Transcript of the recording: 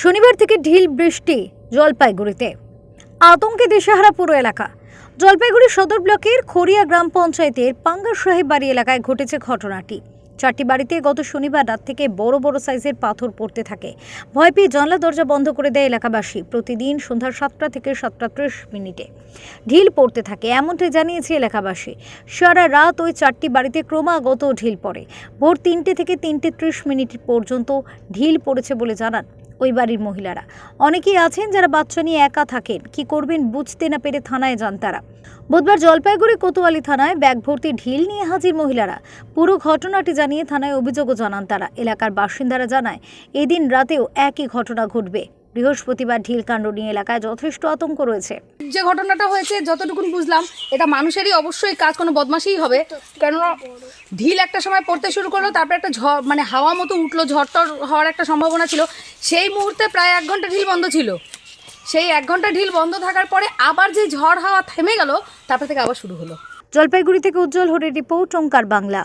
শনিবার থেকে ঢিল বৃষ্টি জলপাইগুড়িতে। আতঙ্কে দিশেহারা পুরো এলাকা। জলপাইগুড়ি সদর ব্লকের খড়িয়া গ্রাম পঞ্চায়েতের পাঙ্গা সাহেব বাড়ি এলাকায় ঘটেছে ঘটনাটি। চারটি বাড়িতে গত শনিবার রাত থেকে বড় বড় সাইজের পাথর পড়তে থাকে। ভয় পেয়ে জানলা দরজা বন্ধ করে দেয় এলাকাবাসী প্রতিদিন সন্ধ্যা সাতটা থেকে সাতটা ত্রিশ মিনিটে। ঢিল পড়তে থাকে, এমনটাই জানিয়েছে এলাকাবাসী। সারা রাত ওই চারটি বাড়িতে ক্রমাগত ঢিল পড়ে। ভোর তিনটে থেকে তিনটে ত্রিশ মিনিট পর্যন্ত ঢিল পড়েছে বলে জানান ওই বাড়ির মহিলারা। অনেকেই আছেন যারা বাচ্চা নিয়ে একা থাকেন। কি করবেন বুঝতে না পেরে থানায় যান তারা। বুধবার জলপাইগুড়ি কোতোয়ালি থানায় ব্যাগ ভর্তি ঢিল নিয়ে হাজির মহিলারা। পুরো ঘটনাটি জানিয়ে থানায় অভিযোগও জানান তারা। এলাকার বাসিন্দারা জানায়, এদিন রাতেও একই ঘটনা ঘটবে। বৃহস্পতিবার ঢিলকাণ্ড নিয়ে এলাকায় যথেষ্ট আতঙ্ক রয়েছে। যে ঘটনাটা হয়েছে যতটুকুন বুঝলাম এটা মানুষেরই অবশ্যই কাজ কোনো বদমাশই হবে। কেননা ঢিল একটা সময় পড়তে শুরু করল তারপরে একটা ঝড় মানে হাওয়া মতো উঠল ঝড়টর হওয়ার একটা সম্ভাবনা ছিল। সেই মুহূর্তে প্রায় এক ঘণ্টা ঢিল বন্ধ ছিল। সেই এক ঘণ্টা ঢিল বন্ধ থাকার পরে আবার যে ঝড় হাওয়া থেমে গেল তারপর থেকে আবার শুরু হলো। জলপাইগুড়ি থেকে উজ্জ্বল হরের রিপোর্ট ওঙ্কার বাংলা।